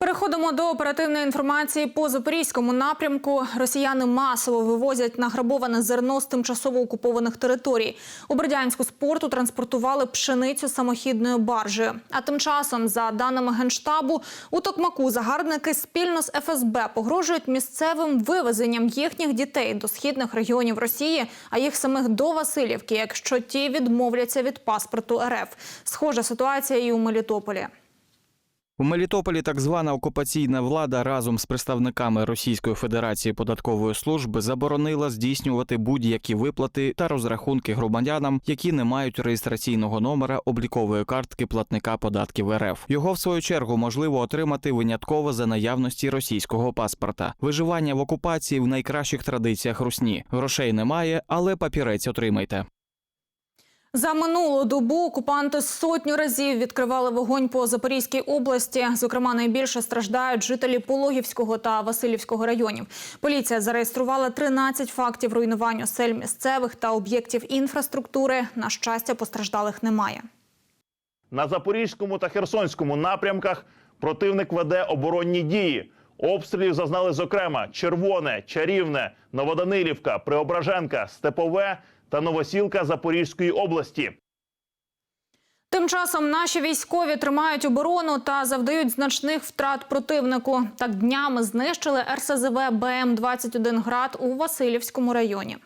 Переходимо до оперативної інформації по запорізькому напрямку. Росіяни масово вивозять награбоване зерно з тимчасово окупованих територій. У Бердянську з порту транспортували пшеницю самохідною баржею. А тим часом, за даними генштабу, у Токмаку загарбники спільно з ФСБ погрожують місцевим вивезенням їхніх дітей до східних регіонів Росії, а їх самих до Васильівки, якщо ті відмовляться від паспорту РФ. Схожа ситуація і у Мелітополі. У Мелітополі так звана окупаційна влада разом з представниками Російської Федерації податкової служби заборонила здійснювати будь-які виплати та розрахунки громадянам, які не мають реєстраційного номера облікової картки платника податків РФ. Його в свою чергу можливо отримати винятково за наявності російського паспорта. Виживання в окупації в найкращих традиціях русні. Грошей немає, але папірець отримайте. За минулу добу окупанти сотню разів відкривали вогонь по Запорізькій області. Зокрема, найбільше страждають жителі Пологівського та Васильівського районів. Поліція зареєструвала 13 фактів руйнувань осель місцевих та об'єктів інфраструктури. На щастя, постраждалих немає. На Запорізькому та Херсонському напрямках противник веде оборонні дії. Обстрілів зазнали зокрема Червоне, Чарівне, Новоданилівка, Преображенка, Степове та Новосілка Запорізької області. Тим часом наші військові тримають оборону та завдають значних втрат противнику. Так днями знищили РСЗВ БМ-21 град у Васильівському районі.